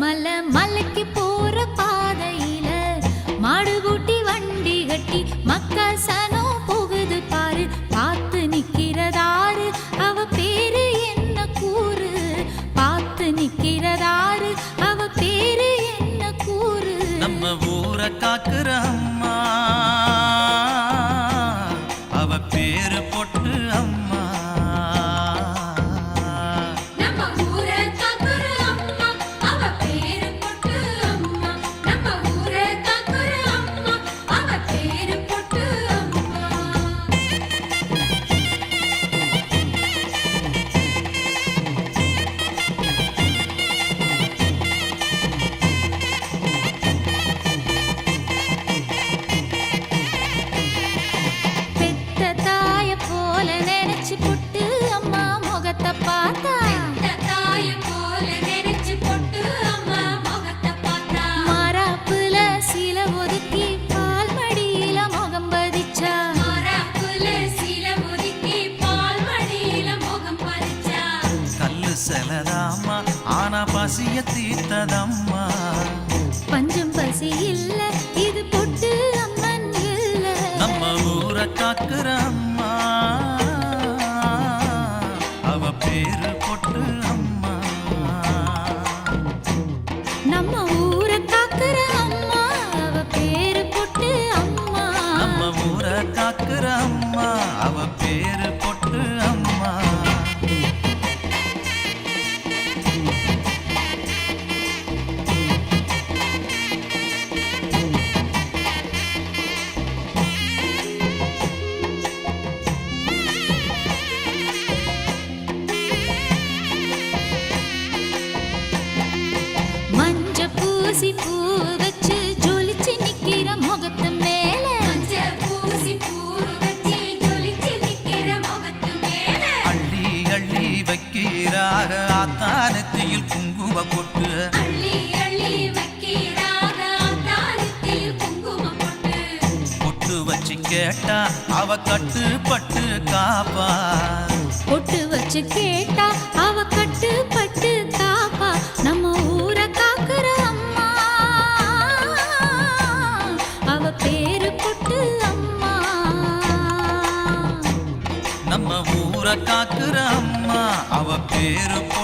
మల మలకి పో தீர்த்ததம். அவ கட்டுப்பட்டு காப்பா. பொட்டு வச்சு கேட்டா அவ கட்டுப்பட்டு காப்பா. நம்ம ஊரை காக்குற அம்மா. அவ பேரு பொட்டு அம்மா. நம்ம ஊரை காக்குற அம்மா. அவ பேரு பொட்டு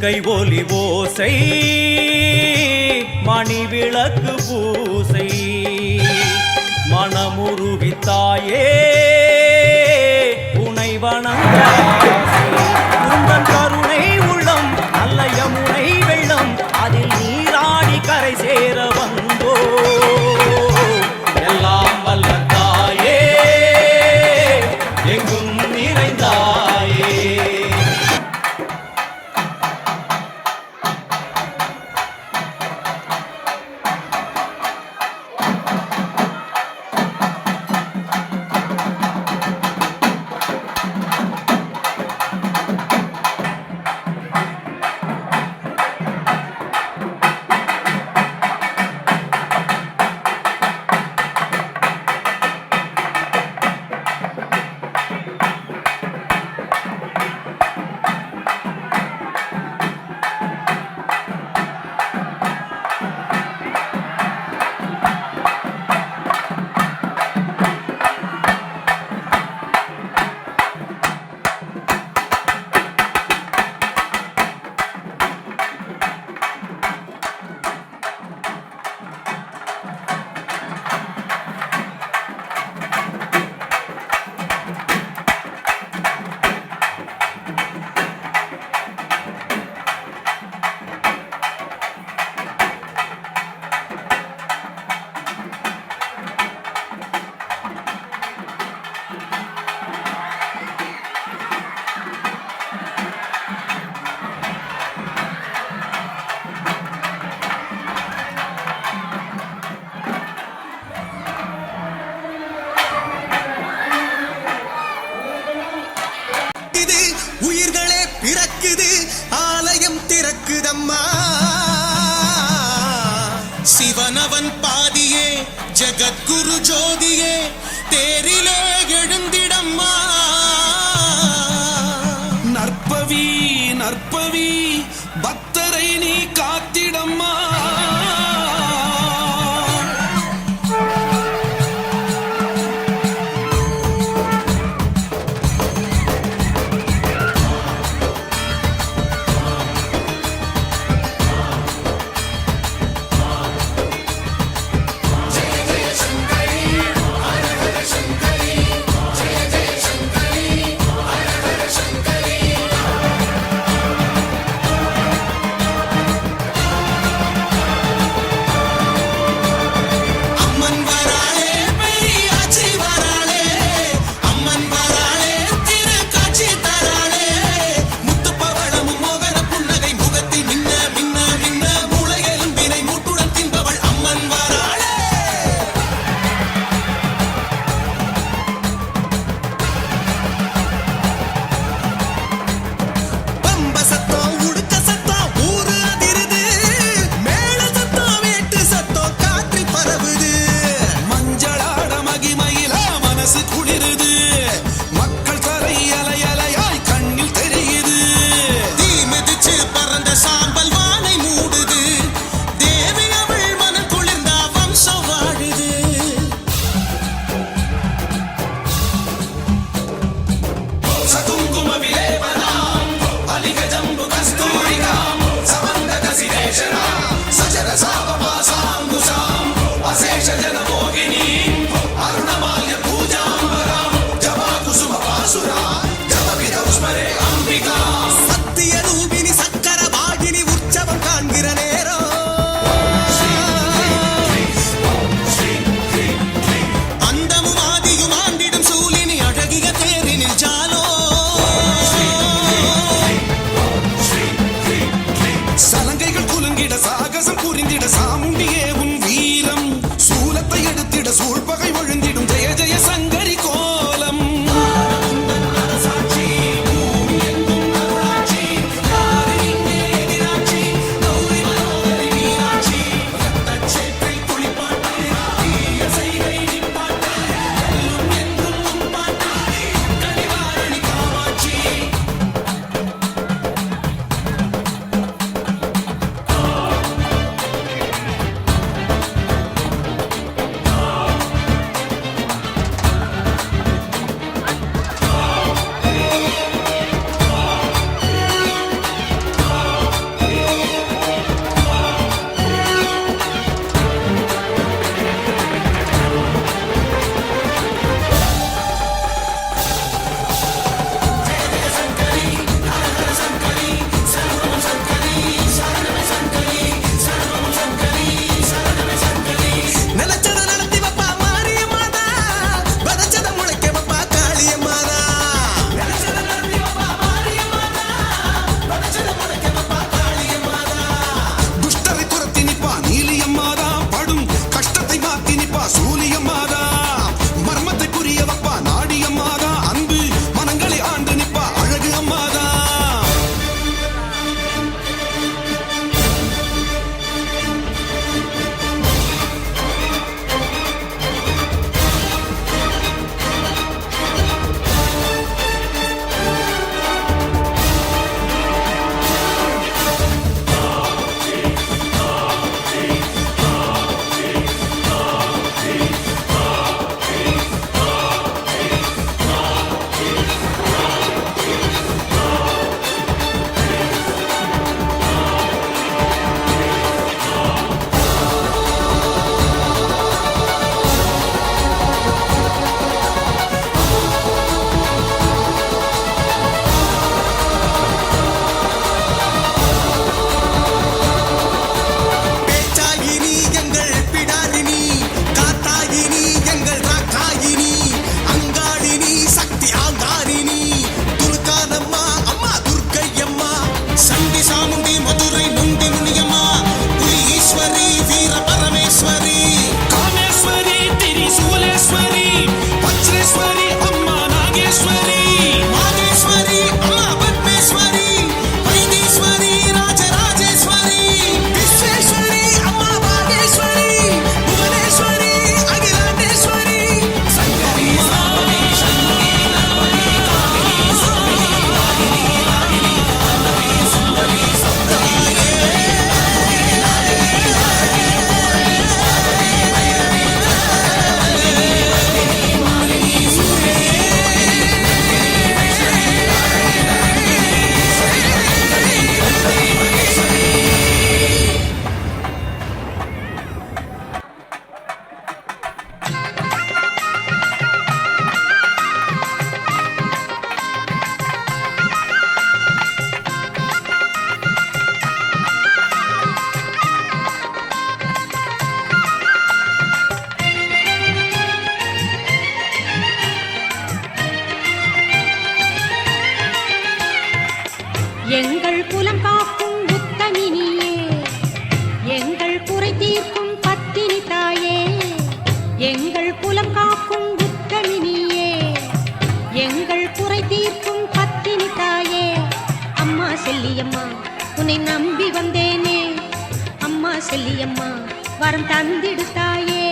கை ஒலி ஓசை மணி விளக்கு பூசை. மனமுருவித்தாயே உனை வணங்க. வரம் தந்திடுத்தாயே.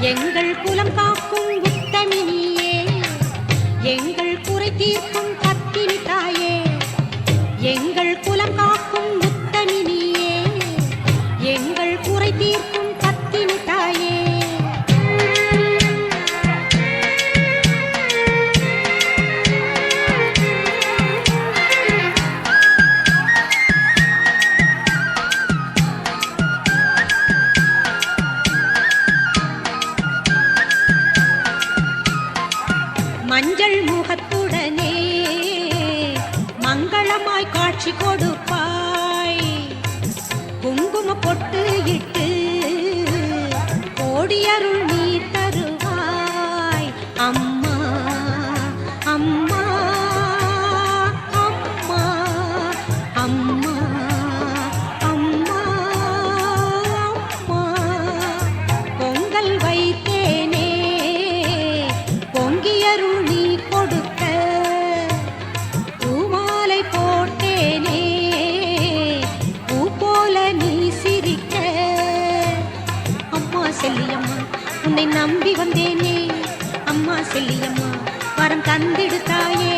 எங்கள் குலம் காக்கும் உத்தமினியே. எங்கள் குறை தீர்க்கும் பத்தினி தாயே. எங்கள் குலம் காக்கும் காட்சி கொடுப்பாய். குங்கும பொட்டு இட்டு நம்பி வந்தேனே. அம்மா செல்லியம்மா வரம் தந்திடு தாயே.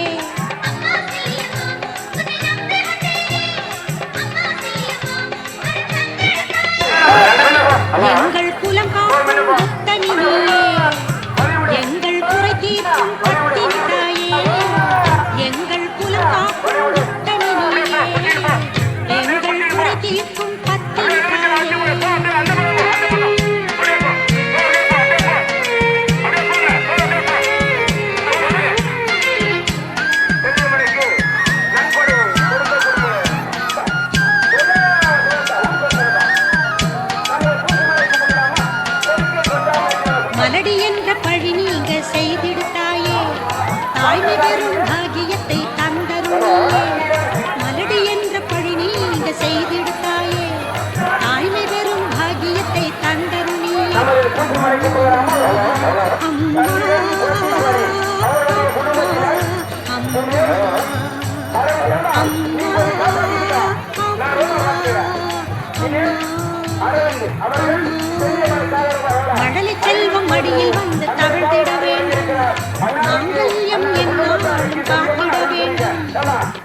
மடலை செல்வம் மடியில் வந்து தவிழ்த்திட வேண்டும். மாங்கல்யம் என்னாலும் காத்திட வேண்டும்.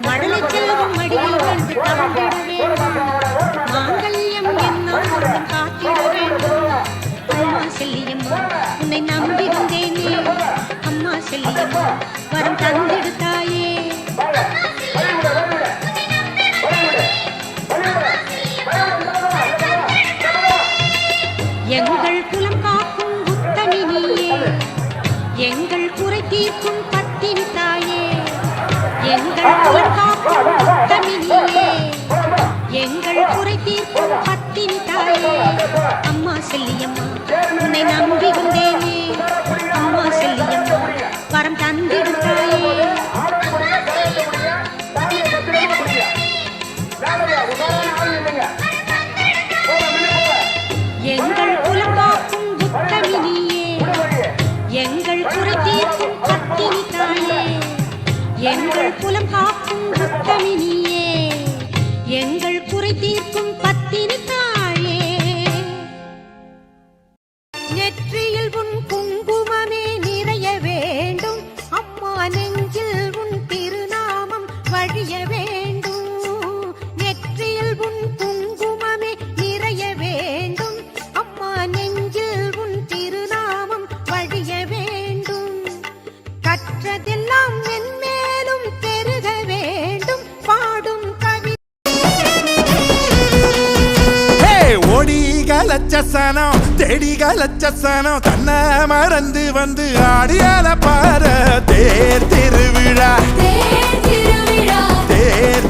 மடலை செல்வம் மடியில் வந்து தவிழ்த்திட வேண்டும். மாங்கல்யம் என்னாலும் காத்திட வேண்டும். அம்மா செல்லியம்மா உன்னை நம்பியிருந்தேனே அம்மா செல்லியம்மா வரம் தந்திடுத்தாயே எங்கள் குறை தீர்க்கும் பத்தினி தாயே. எங்கள் காக்கும் உத்தமினியே எங்கள் குறை தீர்க்கும் பத்தினி தாயே. அம்மா செல்லியம்மா உன்னை நம்பி வந்தேனே. அம்மா செல்லியம்மா வரம் தந்திடு தாயே. எங்கள் புலம் காக்கும் உத்தமினியே எங்கள் குறை தீர்க்கும் பத்தினி ஒடிகளச்சசனம் தெடிகளச்சசனம் தன்னை மறந்து வந்து ஆடியால பார தேர் திருவிழா. தேர் திருவிழா. தேர்